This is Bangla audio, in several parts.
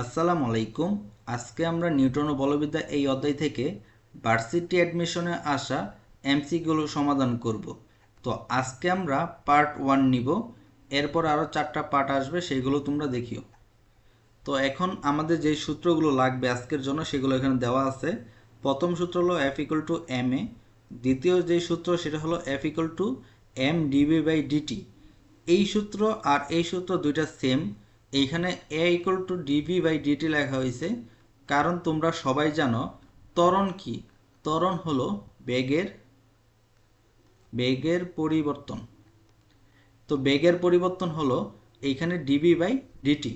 আসসালামু আলাইকুম। আজকে আমরা নিউটন ও বলবিদ্যা এই অধ্যায় থেকে ভার্সিটি অ্যাডমিশনে আসা এমসিগুলো সমাধান করব। তো আজকে আমরা পার্ট ওয়ান নিব। এরপর আরও চারটা পার্ট আসবে, সেগুলো তোমরা দেখিও। তো এখন আমাদের যে সূত্রগুলো লাগবে আজকের জন্য, সেগুলো এখানে দেওয়া আছে। প্রথম সূত্র হলো F equal to M A দ্বিতীয় যে সূত্র, সেটা হলো F equal to M DV by DT এই সূত্র আর এই সূত্র দুইটা সেম এইখানে A equal to DV by DT লেখা হয়েছে, কারণ তোমরা সবাই জানো ত্বরণ কি? ত্বরণ হলো বেগের বেগের পরিবর্তন। তো বেগের পরিবর্তন হলো এইখানে ডিবি বাই ডিটি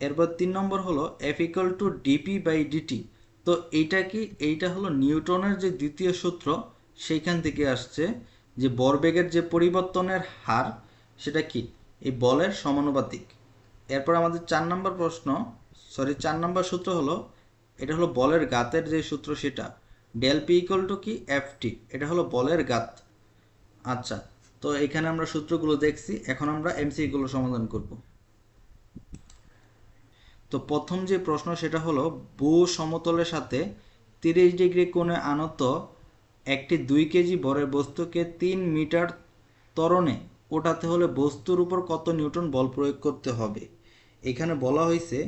এরপর তিন নম্বর হলো F equal to DP by DT তো এইটা কি? এইটা হলো নিউটনের যে দ্বিতীয় সূত্র, সেইখান থেকে আসছে যে বরবেগের যে পরিবর্তনের হার, সেটা কি? এই বলের সমানুপাতিক। এরপর আমাদের চার নম্বর প্রশ্ন সরি চার নম্বর সূত্র হলো, এটা হলো বলের গাতের যে সূত্র সেটা ডেল পি ইকুয়াল টু কি? এফ টি এটা হলো বলের গাত। আচ্ছা তো এখানে আমরা সূত্রগুলো দেখছি, এখন আমরা এমসিগুলো সমাধান করব। তো প্রথম যে প্রশ্ন সেটা হলো, ভূ সমতলের সাথে তিরিশ ডিগ্রি কোণে আনত একটি দুই কেজি বরের বস্তুকে তিন মিটার ত্বরণে ওঠাতে হলে বস্তুর উপর কত নিউটন বল প্রয়োগ করতে হবে? এখানে বলা হয়েছে,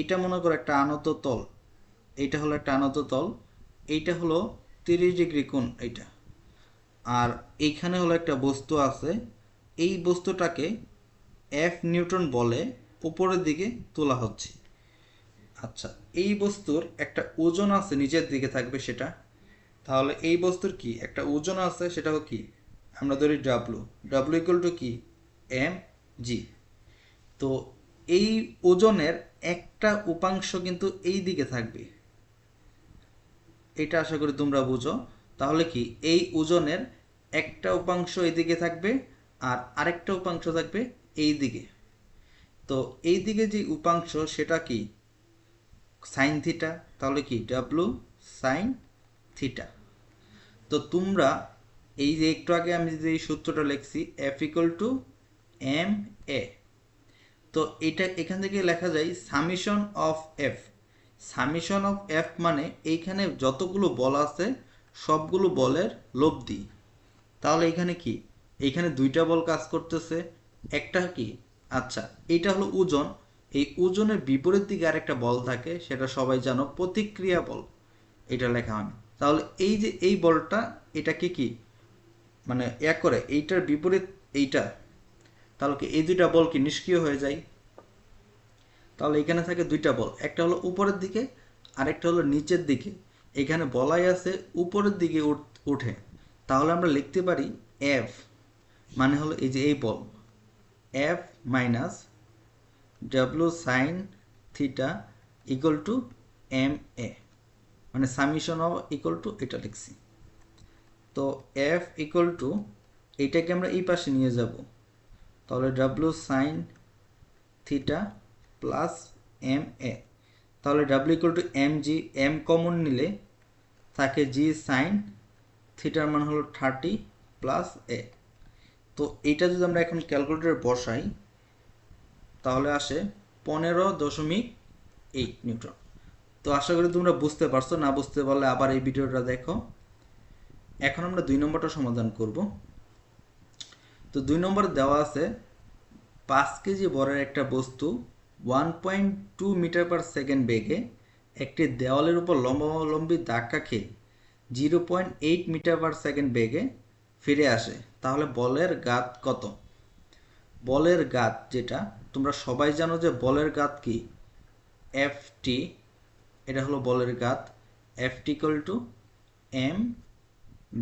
এটা মনে করো একটা আনত তল এইটা হলো একটা আনত তল, এইটা হলো তিরিশ ডিগ্রি কোণ এইটা। আর এইখানে হলো একটা বস্তু আছে, এই বস্তুটাকে এফ নিউটন বলে উপরের দিকে তোলা হচ্ছে। আচ্ছা এই বস্তুর একটা ওজন আছে নিচের দিকে থাকবে সেটা। তাহলে এই বস্তুর কি? একটা ওজন আছে সেটাও কি? আমরা ধরি ডাব্লু ডাব্লু ইকুয়াল টু কি? এম জি তো এই ওজনের একটা উপাংশ কিন্তু এই দিকে থাকবে। এটা আশা করি তোমরা বুঝো। তাহলে কি? এই ওজনের একটা উপাংশ এদিকে থাকবে আর আরেকটা উপাংশ থাকবে এই দিকে। তো এই দিকে যে উপাংশ, সেটা কি? সাইন থিটা তাহলে কি? ডাব্লু সাইন থিটা তো তোমরা এই যে একটু আগে আমি যে সূত্রটা লিখছি F equal to M A তো এটা এখান থেকে লেখা যায় summation of F. Summation of F মানে এইখানে যতগুলো বল আছে, সবগুলো বলের লব্ধি। তাহলে এখানে কি? এইখানে দুইটা বল কাজ করতেছে, একটা কি? আচ্ছা এইটা হলো ওজন। এই ওজনের বিপরীত দিকে আরেকটা বল থাকে, সেটা সবাই জানো, প্রতিক্রিয়া বল। এটা লেখা হয় তাহলে এই যে এই বলটা, এটাকে কি? মানে এক করে, এইটার বিপরীত এইটা তাহলে কি এই দুইটা বল কি নিষ্ক্রিয় হয়ে যায়? তাহলে এখানে থাকে দুইটা বল, একটা হলো উপরের দিকে আরেকটা হলো নিচের দিকে। এখানে বলাই আছে উপরের দিকে উঠে তাহলে আমরা লিখতে পারি এফ মানে হলো এই যে এই বল। F minus W sine theta equal to M A মানে সামিশন অফ ইকুয়াল টু এটা লিখছি। তো এফ ইকুয়াল টু এইটাকে আমরা এই পাশে নিয়ে যাব। তাহলে W sine theta plus M A তাহলে W equal to M G M common নিলে থাকে জি সাইন থিটার মান হলো থার্টি প্লাস এ তো এইটা যদি আমরা এখন ক্যালকুলেটরে বসাই, তাহলে আসে পনেরো দশমিক এইট নিউটন তো আশা করি তোমরা বুঝতে পারছ, না বুঝতে পারলে আবার এই ভিডিওটা দেখো। এখন আমরা দুই নম্বরটা সমাধান করব। তো দুই নম্বর দেওয়া আছে, পাঁচ কেজি বরের একটা বস্তু one point two metre per second বেগে একটি দেওয়ালের উপর লম্বালম্বী ধাক্কা খেয়ে zero point eight metre per second বেগে ফিরে আসে। তাহলে বলের গাত কত? বলের গাত যেটা, তোমরা সবাই জানো যে বলের গাত কি? এফ টি এটা হলো বলের গাত। F T to M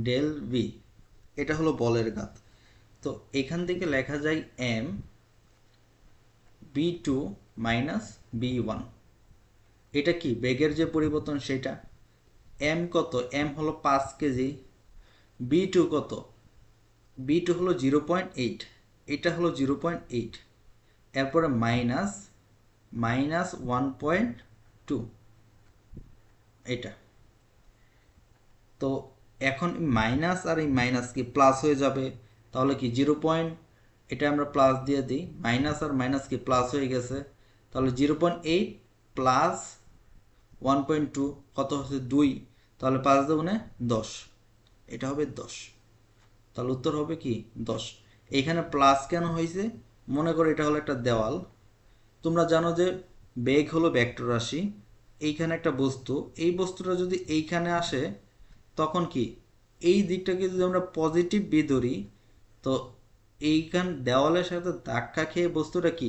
del V এটা হলো বলের গাত। তো এখান থেকে লেখা যায় M B two minus B one এটা কি? বেগের যে পরিবর্তন সেটা? এম কত? এম হলো পাঁচ কেজি। বি টু কত? বি টু হলো জিরো পয়েন্ট এইট এটা হলো জিরো পয়েন্ট এইট এরপরে minus minus one point two এটা। তো এখন মাইনাস আর এই মাইনাস কি? প্লাস হয়ে যাবে। তাহলে কি জিরো পয়েন্ট? এটা আমরা প্লাস দিয়ে দিই। মাইনাস আর মাইনাস কি প্লাস হয়ে গেছে? তাহলে zero point eight plus one point two কত হচ্ছে দুই? তাহলে পাঁচ দুগুণে দশ। এটা হবে দশ। তাহলে উত্তর হবে কি? দশ। এইখানে প্লাস কেন হয়েছে? মনে করো এটা হলো একটা দেওয়াল। তোমরা জানো যে বেগ হলো ভেক্টর রাশি। এইখানে একটা বস্তু। এই বস্তুটা যদি এইখানে আসে, তখন কি? এই দিকটাকে যদি আমরা পজিটিভ বি ধরি তো এইখান দেওয়ালের সাথে ধাক্কা খেয়ে বস্তুটা কি?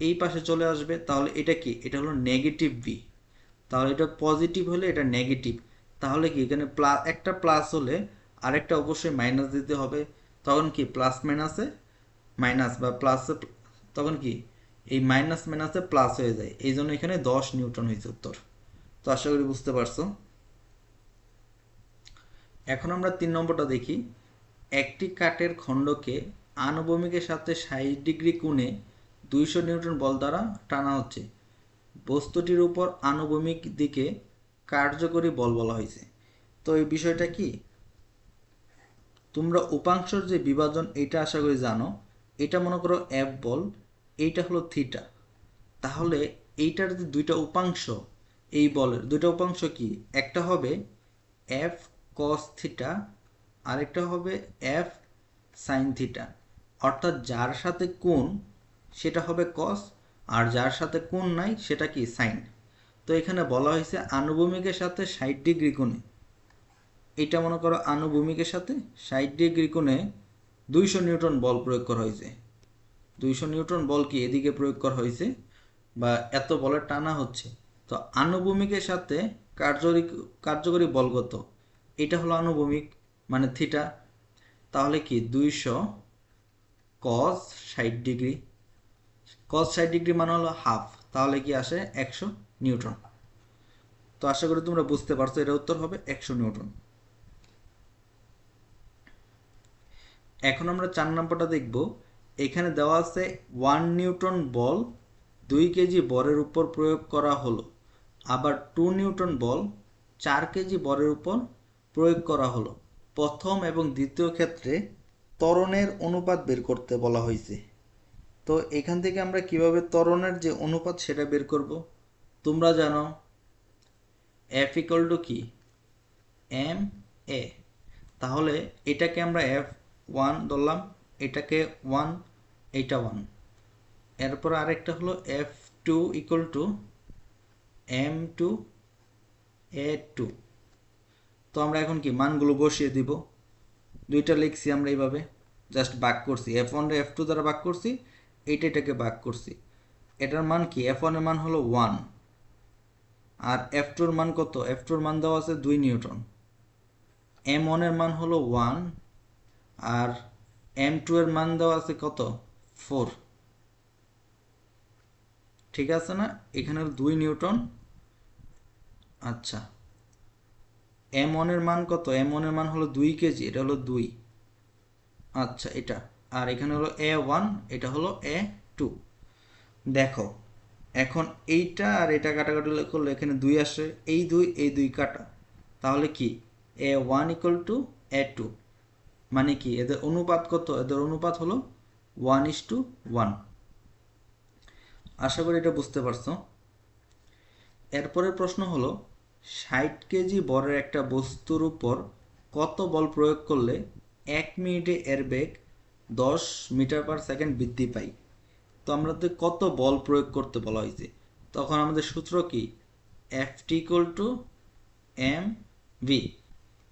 এই পাশে চলে আসবে। তাহলে এটা কি? এটা হলো নেগেটিভ বি তাহলে এটা পজিটিভ হলে এটা নেগেটিভ তাহলে কি? এখানে প্লাস একটা প্লাস হলে আরেকটা অবশ্যই মাইনাস দিতে হবে। তখন কি? প্লাস মাইনাসে মাইনাস বা প্লাসে তখন কি? এই মাইনাস মাইনাসে প্লাস হয়ে যায়। এই জন্য এখানে দশ নিউটন হয়েছে উত্তর। তো আশা করি বুঝতে পারছ। এখন আমরা তিন নম্বরটা দেখি। একটি কাঠের খণ্ডকে আনুভূমিকের সাথে ষাট ডিগ্রি কোণে দুইশো নিউটন বল দ্বারা টানা হচ্ছে। বস্তুটির উপর আনুভূমিক দিকে কার্যকরী বল বলা হয়েছে। তো এই বিষয়টা কি? তোমরা উপাংশর যে বিভাজন, এটা আশা করি জানো। এটা মনে করো এফ বল, এইটা হলো থিটা। তাহলে এইটার যে দুইটা উপাংশ, এই বলের দুইটা উপাংশ কি? একটা হবে এফ কস থিটা আরেকটা হবে এফ সাইন থিটা অর্থাৎ যার সাথে কোণ সেটা হবে কস আর যার সাথে কোণ নাই সেটা কি সাইন তো এখানে বলা হয়েছে আনুভূমিকের সাথে ষাট ডিগ্রি কোণে। এটা মনে করো আনুভূমিকের সাথে ষাট ডিগ্রি কোণে দুইশো নিউটন বল প্রয়োগ করা হয়েছে। দুইশো নিউটন বল কি এদিকে প্রয়োগ করা হয়েছে বা এত বলের টানা হচ্ছে। তো আনুভূমিকের সাথে কার্যকরী কার্যকরী বলগত, এটা হলো আনুভূমিক। মানে থিটা তাহলে কি দুইশো কস ষাট ডিগ্রি কস ষাট ডিগ্রি মানে হলো হাফ তাহলে কি আসে একশো নিউটন তো আশা করি তোমরা বুঝতে পারছ এটা উত্তর হবে একশো নিউটন এখন আমরা চার নম্বরটা দেখব। এখানে দেওয়া আছে ওয়ান নিউটন বল দুই কেজি বরের উপর প্রয়োগ করা হলো, আবার টু নিউটন বল চার কেজি বরের উপর প্রয়োগ করা হলো। প্রথম এবং দ্বিতীয় ক্ষেত্রে ত্বরণের অনুপাত বের করতে বলা হয়েছে। তো এখান থেকে আমরা কীভাবে ত্বরণের যে অনুপাত সেটা বের করব? তোমরা জানো এফ ইকল টু কি? এম এ তাহলে এটাকে আমরা এফ ওয়ান ধরলাম, এটাকে ওয়ান এইটা ওয়ান এরপর আরেকটা হলো F two equal to M two A two তো আমরা এখন কি মানগুলো বসিয়ে দিব। দুইটা লিখছি আমরা এইভাবে। জাস্ট বাক করছি। এফ ওয়ান এফ টু দ্বারা বাক করছি, এইটা এটাকে বাক করছি। এটার মান কি? এফ ওয়ানের মান হলো ওয়ান আর এফ টুর মান কত? এফ টুর মান দেওয়া আছে দুই নিউটন এম ওয়ানের মান হলো ওয়ান আর এম টু এর মান দেওয়া আছে কত? ফোর ঠিক আছে না? এখানে দুই নিউটন আচ্ছা। এম ওয়ানের মান কত? এম ওয়ানের মান হলো দুই কেজি, এটা হলো দুই। আচ্ছা এটা। আর এখানে হলো এ ওয়ান এটা হলো এ টু দেখো, এখন এইটা আর এটা কাটাকাটি করলে এখানে দুই আসে, এই দুই এই দুই কাটা। তাহলে কি? A one equal to A two মানে কি? এদের অনুপাত কত? এদের অনুপাত হলো ওয়ান ইস টু ওয়ান আশা করি এটা বুঝতে পারছ। এরপরের প্রশ্ন হলো ষাট কেজি বরের একটা বস্তুর উপর কত বল প্রয়োগ করলে এক মিনিটে এর বেগ দশ মিটার পার সেকেন্ড বৃদ্ধি পাই তো আমাদের কত বল প্রয়োগ করতে বলা হয়েছে তখন আমাদের সূত্র কি? F T to M V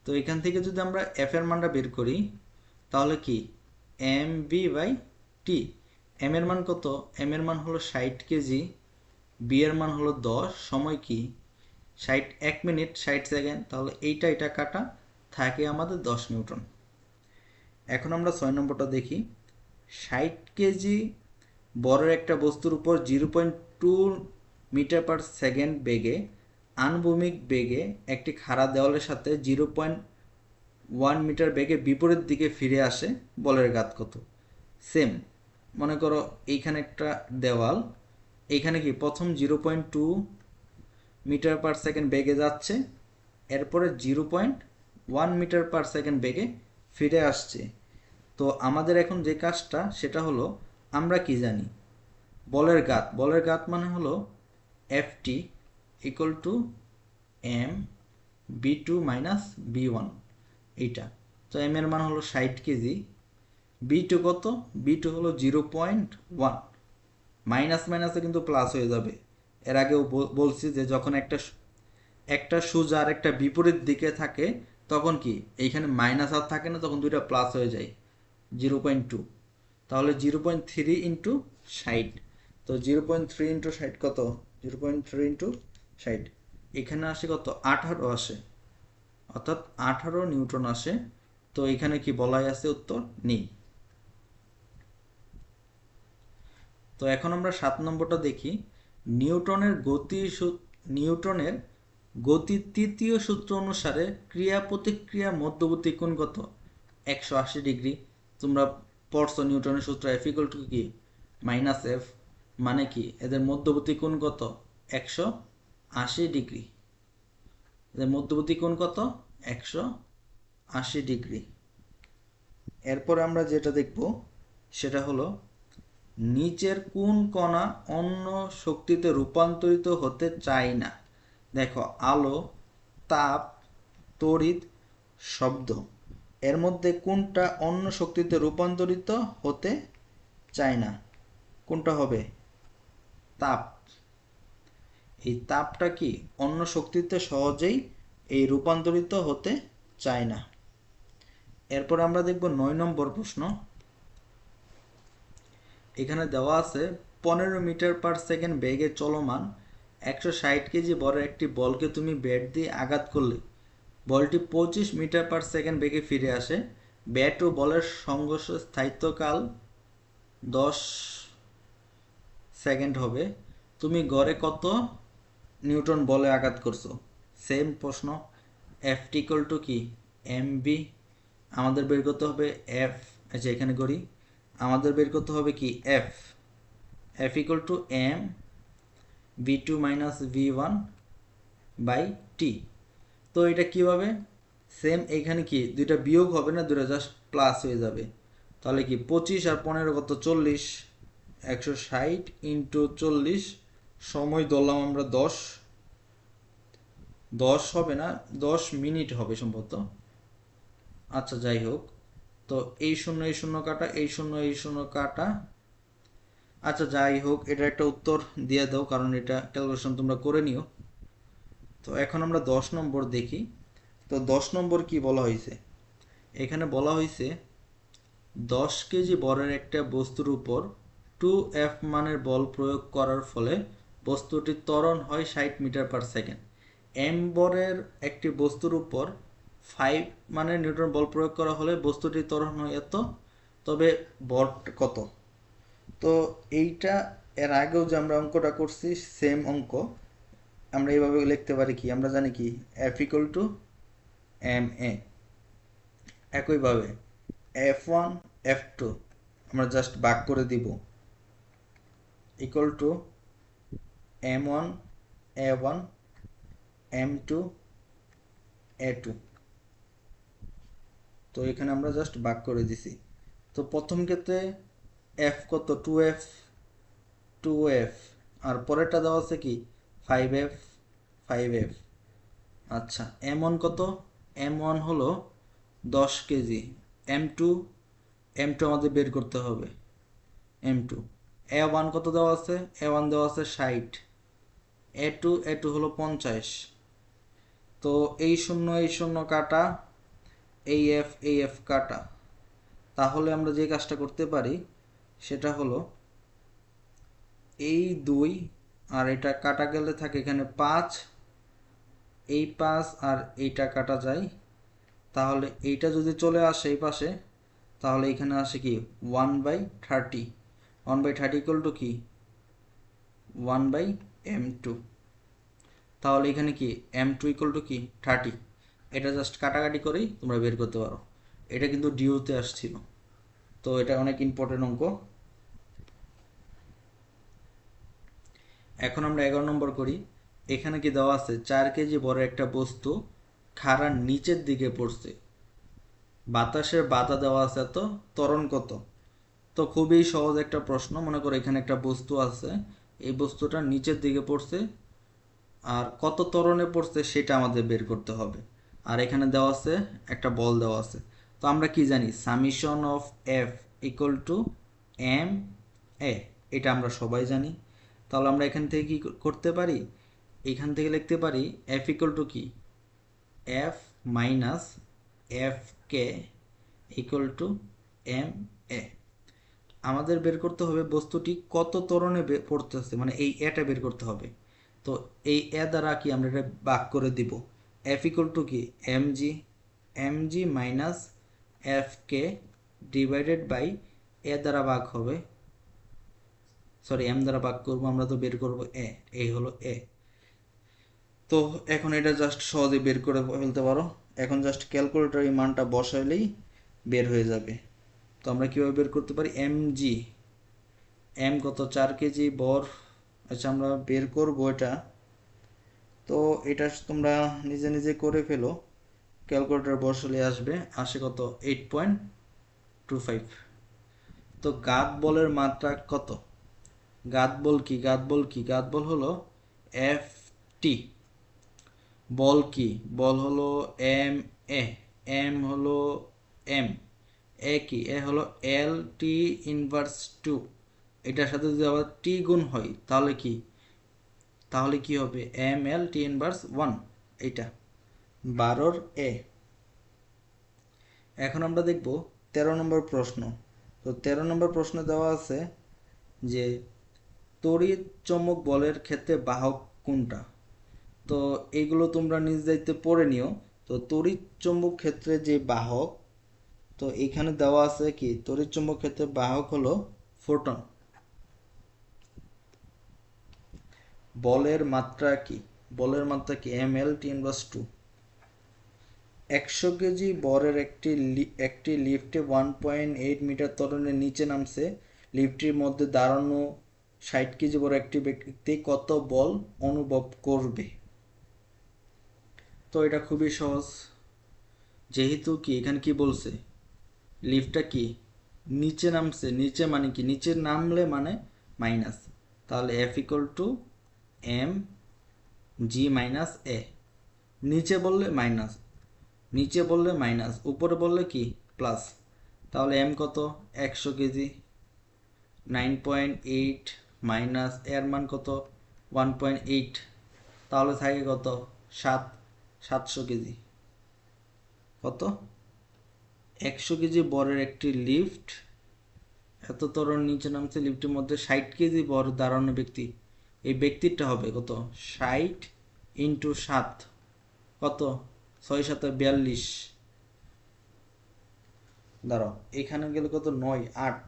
তো এখান থেকে যদি আমরা এফ এর মানটা বের করি, তাহলে কি? M V by T M এর মান কত? এম এর মান হলো ষাট কেজি বি এর মান হলো দশ, সময় কি? ষাট, এক মিনিট, ষাট সেকেন্ড, তাহলে এইটা এটা কাটা থাকে আমাদের দশ নিউটন। এখন আমরা ছয় নম্বরটা দেখি। ষাট কেজি বড় একটা বস্তুর উপর zero point two metre per second বেগে, আনুভূমিক বেগে একটি খাড়া দেওয়ালের সাথে জিরো পয়েন্ট ওয়ান মিটার বেগে বিপরীত দিকে ফিরে আসে বলের গাত কত সেম, মনে করো এইখানে একটা দেওয়াল, এইখানে কি প্রথম zero point two metre per second বেগে যাচ্ছে, এরপরে zero point one metre per second বেগে ফিরে আসছে। তো আমাদের এখন যে কাজটা, সেটা হলো আমরা কি জানি? বলের গাত। বলের গাত মানে হলো F T equal to M B two minus B one এইটা। তো এম এর মান হলো ষাট কেজি। বি টু কত? বি টু হলো জিরো পয়েন্ট ওয়ান। মাইনাস মাইনাসে কিন্তু প্লাস হয়ে যাবে। এর আগেও বলছি যে যখন একটা একটা সোজা আর একটা বিপরীত দিকে থাকে, তখন কি? এইখানে মাইনাস আর থাকে না, তখন দুইটা প্লাস হয়ে যায়। জিরো পয়েন্ট টু তাহলে জিরো পয়েন্ট থ্রি ইন্টু ষাট। তো জিরো পয়েন্ট থ্রি ইন্টু ষাট কত? জিরো পয়েন্ট থ্রি ইন্টু ষাট। এখানে আসে কত? আঠারো আসে। অর্থাৎ আঠারো নিউটন আসে। তো এখানে কি বলাই আছে উত্তর? নেই। তো এখন আমরা সাত নম্বরটা দেখি। নিউটনের গতি নিউটনের গতির তৃতীয় সূত্র অনুসারে ক্রিয়া প্রতিক্রিয়া মধ্যবর্তী কোণ কত একশো আশি ডিগ্রি। তোমরা পড়ছো নিউটনের সূত্র এফ ইকুয়াল টু কি? মাইনাস এফ মানে কি? এদের মধ্যবর্তী কোণ কত একশো আশি ডিগ্রি। এদের মধ্যবর্তী কোণ কত একশো আশি ডিগ্রি। এরপর আমরা যেটা দেখব, সেটা হলো নিচের কোন কণা অন্য শক্তিতে রূপান্তরিত হতে চায় না? দেখো, আলো, তাপ, তড়িৎ, শব্দ। এর মধ্যে কোনটা অন্য শক্তিতে রূপান্তরিত হতে চায় না? কোনটা হবে? তাপ। এই তাপটা কি অন্য শক্তিতে সহজেই এই রূপান্তরিত হতে চায় না? এরপর আমরা দেখব নয় নম্বর প্রশ্ন। এখানে দেওয়া আছে, পনেরো মিটার পার সেকেন্ড বেগে চলমান, একশো ষাট কেজি বড় একটি বলকে তুমি ব্যাট দিয়ে আঘাত করলে, বলটি পঁচিশ মিটার পার সেকেন্ড বেগে ফিরে আসে। ব্যাট ও বলের সংঘর্ষ স্থায়িত্বকাল দশ সেকেন্ড হবে। তুমি গড়ে কত নিউটন বলে আঘাত করছ? সেম প্রশ্ন, এফ টিকল টু কি? M B? আমাদের বের করতে হবে এফ আচ্ছা এখানে করি আমাদের বের করতে হবে কি? F F equal to M V two minus V one by T তো এটা কীভাবে? সেম এখানে কি? দুইটা বিয়োগ হবে না দুটা জাস্ট প্লাস হয়ে যাবে। তাহলে কি? পঁচিশ আর পনেরো কত? চল্লিশ। একশো ষাট ইন্টু চল্লিশ। সময় ধরলাম আমরা দশ। দশ হবে না, দশ মিনিট হবে সম্ভবত। আচ্ছা যাই হোক। তো এই শূন্য এই শূন্য কাটা, এই শূন্য এই শূন্য কাটা। আচ্ছা যাই হোক, এটা একটা উত্তর দিয়ে দাও, কারণ এটা ক্যালকুলেশন তোমরা করে নিও। তো এখন আমরা দশ নম্বর দেখি। তো দশ নম্বর কি বলা হয়েছে? এখানে বলা হয়েছে, দশ কেজি বরের একটা বস্তুর উপর টু এফ মানের বল প্রয়োগ করার ফলে বস্তুটি ত্বরণ হয় ষাট মিটার পার সেকেন্ড এম বরের একটি বস্তুর উপর ফাইভ মানে নিউটন বল প্রয়োগ করা হলে বস্তুটি ত্বরণ হয় এত, তবে বর কত? তো এইটা এর আগেও যে আমরা অঙ্কটা করছি সেম অঙ্ক, আমরা এইভাবে লিখতে পারি কি? আমরা জানি কি? F equal to M A একইভাবে এফ ওয়ান এফ টু আমরা জাস্ট ভাগ করে দিব। Equal to M one A one M two A two তো এখানে আমরা জাস্ট ভাগ করে দিছি। তো প্রথম ক্ষেত্রে এফ কত? টু এফ টু এফ আর পরেরটা দেওয়া আছে কি? ফাইভ এফ ফাইভ এফ আচ্ছা এম ওয়ান কত? এম ওয়ান হলো দশ KG. M two M two আমাদের বের করতে হবে। এম টু এ ওয়ান কত দেওয়া আছে? এ ওয়ান দেওয়া আছে ষাট। এ টু এ টু হলো পঞ্চাশ। তো এই শূন্য এই শূন্য কাটা এই এফ এই কাটা। তাহলে আমরা যে কাজটা করতে পারি, সেটা হলো এই দুই, আর এটা কাটা গেলে থাকে এখানে পাঁচ। এই পাঁচ আর এইটা কাটা যায়। তাহলে এইটা যদি চলে আসে এই পাশে, তাহলে এখানে আসে কি? One by thirty one by thirty equal to কি? ওয়ান বাই এম টু তাহলে এখানে কি? এম টু ইকুয়াল টু কি? থার্টি এটা জাস্ট কাটাকাটি করেই তোমরা বের করতে পারো। এটা কিন্তু ডিউতে আসছিল। তো এটা অনেক ইম্পর্টেন্ট অঙ্ক। এখন আমরা এগারো নম্বর করি। এখানে কি দেওয়া আছে? চার কেজি বড় একটা বস্তু খাড়ার নিচের দিকে পড়ছে। বাতাসের বাধা দেওয়া আছে এত, ত্বরণ কত? তো খুবই সহজ একটা প্রশ্ন। মনে করো এখানে একটা বস্তু আছে। এই বস্তুটা নিচের দিকে পড়ছে। আর কত ত্বরণে পড়ছে সেটা আমাদের বের করতে হবে। আর এখানে দেওয়া আছে, একটা বল দেওয়া আছে। তো আমরা কি জানি? Summation of F equal to M A. এটা আমরা সবাই জানি। তাহলে আমরা এখান থেকে কি করতে পারি? এখান থেকে লিখতে পারি এফ ইকুয়াল টু কি? F minus F K equal to M A. আমাদের বের করতে হবে বস্তুটি কত ত্বরণে পড়তেছে মানে এই এটা বের করতে হবে। তো এই এ দ্বারা কি আমরা এটা ভাগ করে দিব? এফ ইকুয়াল টু কি? M G M G minus F K divided by A দ্বারা ভাগ হবে। সরি এম দ্বারা ভাগ করব, আমরা তো বের করব এ এই হলো এ তো এখন এটা জাস্ট সহজে বের করে ফেলতে পারো। এখন জাস্ট ক্যালকুলেটর এই মানটা বসাইলেই বের হয়ে যাবে। তো আমরা কীভাবে বের করতে পারি? এম জি এম কত? চার কেজি বর। আচ্ছা আমরা বের করব এটা। তো এটা তোমরা নিজে নিজে করে ফেলো। ক্যালকুলেটর বসালে আসবে, আসে কত? এইট পয়েন্ট টু ফাইভ তো গাত বলের মাত্রা কত? গাত বল কি? গাত বল কি? গাত বল হলো এফ টি বল কি? বল হলো এম এ এম হলো এম এ কি? এ হলো এল টি ইনভার্স টু এটার সাথে যদি আবার টি গুণ হয়, তাহলে কি? তাহলে কি হবে? M L T inverse one এইটা। বারোর এ এখন আমরা দেখব তেরো নম্বর প্রশ্ন। তো তেরো নম্বর প্রশ্ন দেওয়া আছে যে, তড়িৎ চমক বলের ক্ষেত্রে বাহক কোনটা? তো এইগুলো তোমরা নিজ দায়িত্বে পড়ে নিও। তো তড়িৎ চুম্বক ক্ষেত্রে যে বাহক, তো এখানে দেওয়া আছে কি? তড়িৎ চুম্বক ক্ষেত্রে বাহক হলো ফোটন বলের মাত্রা কি? বলের মাত্রা কি? M L T inverse two একশো কেজি বরের একটি একটি লিফটে ওয়ান পয়েন্ট এইট মিটার তরণের নিচে নামছে। লিফটটির মধ্যে দাঁড়ানো ষাট কেজি বড় একটি ব্যক্তি কত বল অনুভব করবে? তো এটা খুবই সহজ। যেহেতু কি, এখানে কি বলছে? লিফটটা কি? নিচে নামছে। নিচে মানে কি? নিচে নামলে মানে মাইনাস তাহলে F equal to M G minus A নিচে বললে মাইনাস নিচে বললে মাইনাস উপরে বললে কি? প্লাস তাহলে এম কত? একশো KG. Nine point eight minus এর মান কত? ওয়ান পয়েন্ট এইট তাহলে থাকে কত? সাত, সাতশো কেজি। কত? একশো কেজি বরের একটি লিফট এত তরণ নিচে নামছে লিফটের মধ্যে ষাট কেজি বর দাঁড়ানো ব্যক্তি। এই ব্যক্তিটা হবে কত? ষাট ইন্টু সাত। কত? ছয় সাথে বিয়াল্লিশ। দাঁড়াও, এখানে গেলে কত? নয়, আট।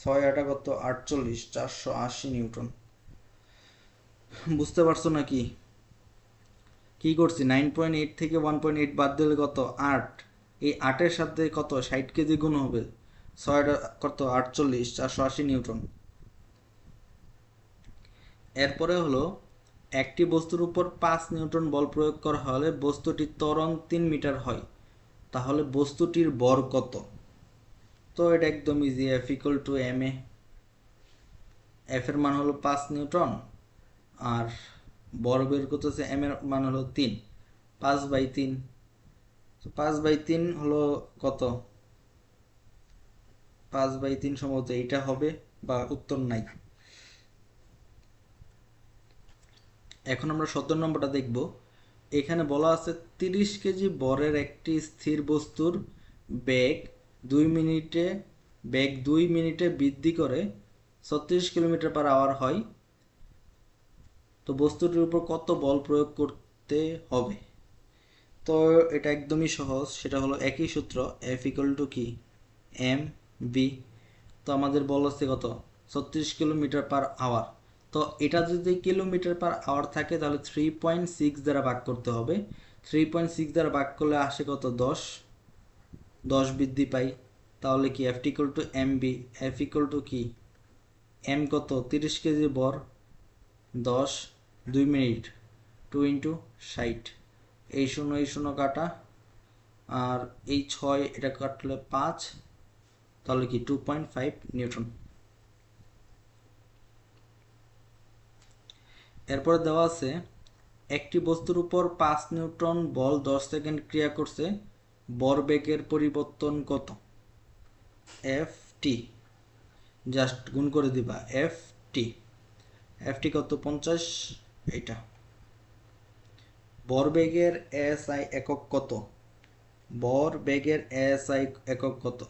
ছয় আটা কত? আটচল্লিশ, চারশো আশি নিউটন। বুঝতে পারছ নাকি? কি করছি? নাইন পয়েন্ট এইট থেকে ওয়ান পয়েন্ট এইট বাদ দিলে কত? আট। এই আটের সাথে কত? ষাট কেজি গুণ হবে। ছয়টা কত? আটচল্লিশ, চারশো আশি নিউটন। এরপরে হলো, একটি বস্তুর উপর পাঁচ নিউটন বল প্রয়োগ করা হলে বস্তুটির ত্বরণ তিন মিটার হয়। তাহলে বস্তুটির বর কত? তো এটা একদম easy F equal to M A F এর মান হলো পাঁচ নিউটন আর বর বের করতেছে এম এর মান হলো তিন, পাঁচ বাই তিন। পাঁচ বাই তিন হলো কত? পাঁচ বাই তিন সম্ভবত এইটা হবে, বা উত্তর নাই। এখন আমরা সত্তর নম্বরটা দেখব। এখানে বলা আছে তিরিশ কেজি বরের একটি স্থির বস্তুর বেগ দুই মিনিটে, বেগ দুই মিনিটে বৃদ্ধি করে ছত্রিশ কিলোমিটার পার আওয়ার হয়। তো বস্তুটির উপর কত বল প্রয়োগ করতে হবে? তো এটা একদমই সহজ, সেটা হলো একই সূত্র এফ ইকুয়াল টু কি? এম বি তো আমাদের বল আছে কত? ছত্রিশ কিলোমিটার পার আওয়ার। তো এটা যদি কিলোমিটার পার আওয়ার থাকে, তাহলে থ্রি পয়েন্ট সিক্স দ্বারা ভাগ করতে হবে। থ্রি পয়েন্ট সিক্স দ্বারা ভাগ করলে আসে কত? দশ। দশ বৃদ্ধি পাই। তাহলে কি F equal to M B F equal to কি? এম কত? তিরিশ কেজি বর। দশ। দুই মিনিট। টু ইন্টু ষাট। এই শূন্য এই শূন্য কাটা। আর এই ছয়, এটা কাটলে পাঁচ। তাহলে কি টু পয়েন্ট ফাইভ নিউটন এরপরে দেওয়া আছে, একটি বস্তুর উপর পাঁচ নিউটন বল দশ সেকেন্ড ক্রিয়া করছে বেগের পরিবর্তন কত? এফ টি জাস্ট গুণ করে দিবা এফ টি এফ টি কত? পঞ্চাশ। এইটা। বেগের এস আই একক কত? বর বেগের এস আই একক কত?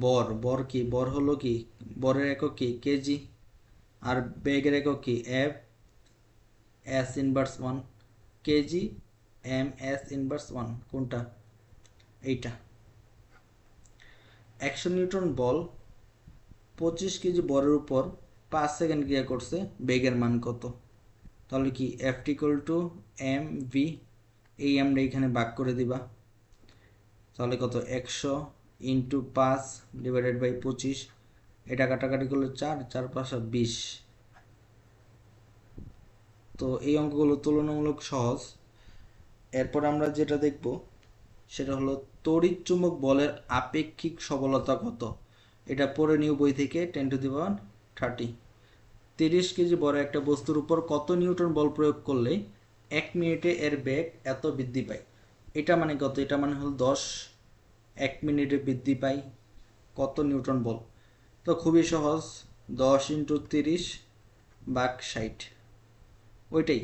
বর। বর কি? বর হলো কি? বরের একক কি? কেজি। আর বেগের একক কি? F S inverse one KG M S inverse one কোনটা? এইটা। একশো নিউটন বল পঁচিশ কেজি বরের উপর পাঁচ সেকেন্ড ক্রিয়া করছে, বেগের মান কত? তাহলে কি F equal to M V এই আমরা এখানে ভাগ করে দিবা। তাহলে কত? একশো ইন্টু পাঁচ ডিভাইডেড বাই পঁচিশ। এটা কাটাকাটি করলে চার চার পাঁচশো বিশ। তো এই অঙ্কগুলো তুলনামূলক সহজ। এরপর আমরা যেটা দেখব, সেটা হলো তড়িৎ চুম্বক বলের আপেক্ষিক সবলতা কত? এটা পড়ে নিউ বই থেকে, ten to the power thirty. তিরিশ কেজি বড় একটা বস্তুর উপর কত নিউটন বল প্রয়োগ করলে এক মিনিটে এর বেগ এত বৃদ্ধি পায়? এটা মানে কত? এটা মানে হলো দশ, এক মিনিটে বৃদ্ধি পায় কত নিউটন বল? তো খুবই সহজ, দশ ইন্টু তিরিশ বাক ষাট। ওইটাই।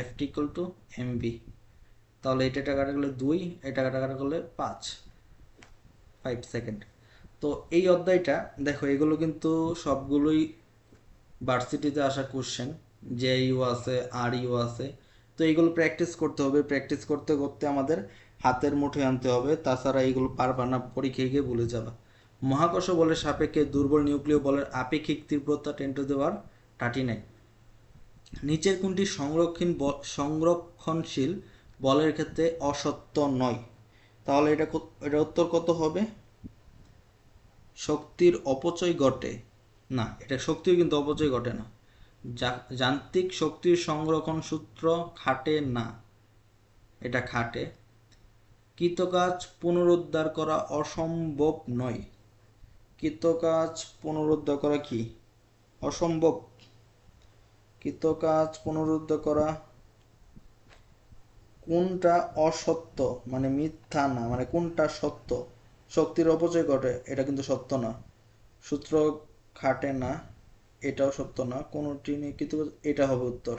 এফ টু এম বি তাহলে এটা টাকাটা করলে দুই এটা টাকাটা করলে পাঁচ। ফাইভ সেকেন্ড তো এই অধ্যায়টা, দেখো, এগুলো কিন্তু সবগুলোই ভার্সিটিতে আসা কোশ্চেন জে ইউ আছে আর ইউ আছে। তো এইগুলো প্র্যাকটিস করতে হবে। প্র্যাকটিস করতে করতে আমাদের হাতের মুঠে আনতে হবে। তাছাড়া এইগুলো পারবা না পরীক্ষায় গিয়ে ভুলে যাবা। মহাকর্ষ বলের সাপেক্ষে দুর্বল নিউক্লিয় বলের আপেক্ষিক তীব্রতা টেন টু দেওয়ার থার্টি নাইন নিচের কোনটি সংরক্ষণ সংরক্ষণশীল বলের ক্ষেত্রে অসত্য নয়। তাহলে এটা এটা উত্তর কত হবে? শক্তির অপচয় ঘটে। না, এটা শক্তির কিন্তু অপচয় ঘটে না। যান্ত্রিক শক্তির সংরক্ষণ সূত্র খাটে না। এটা খাটে। কৃতকাজ পুনরুদ্ধার করা অসম্ভব নয়। কৃতকাজ পুনরুদ্ধার করা কি? অসম্ভব। কৃতকাজ পুনরুদ্ধ করা। কোনটা অসত্য? মানে মিথ্যা না মানে কোনটা সত্য? শক্তির অপচয় ঘটে, এটা কিন্তু সত্য না। সূত্র খাটে না, এটাও সত্য না। কোনোটি নেই কিন্তু এটা হবে উত্তর।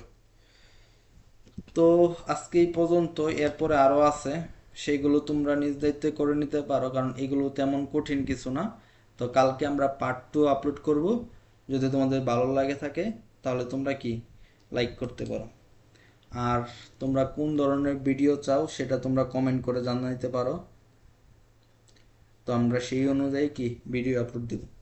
তো আজকে এই পর্যন্ত, এরপরে আরও আছে। সেইগুলো তোমরা নিজ দায়িত্বে করে নিতে পারো, কারণ এগুলো তেমন কঠিন কিছু না। তো কালকে আমরা পার্ট টু আপলোড করব। যদি তোমাদের ভালো লাগে থাকে তাহলে তোমরা কি লাইক করতে পারো? আর তোমরা কোন ধরনের ভিডিও চাও সেটা তোমরা কমেন্ট করে জানাইতে পারো। তো আমরা সেই অনুযায়ী কি ভিডিও আপলোড দেবো?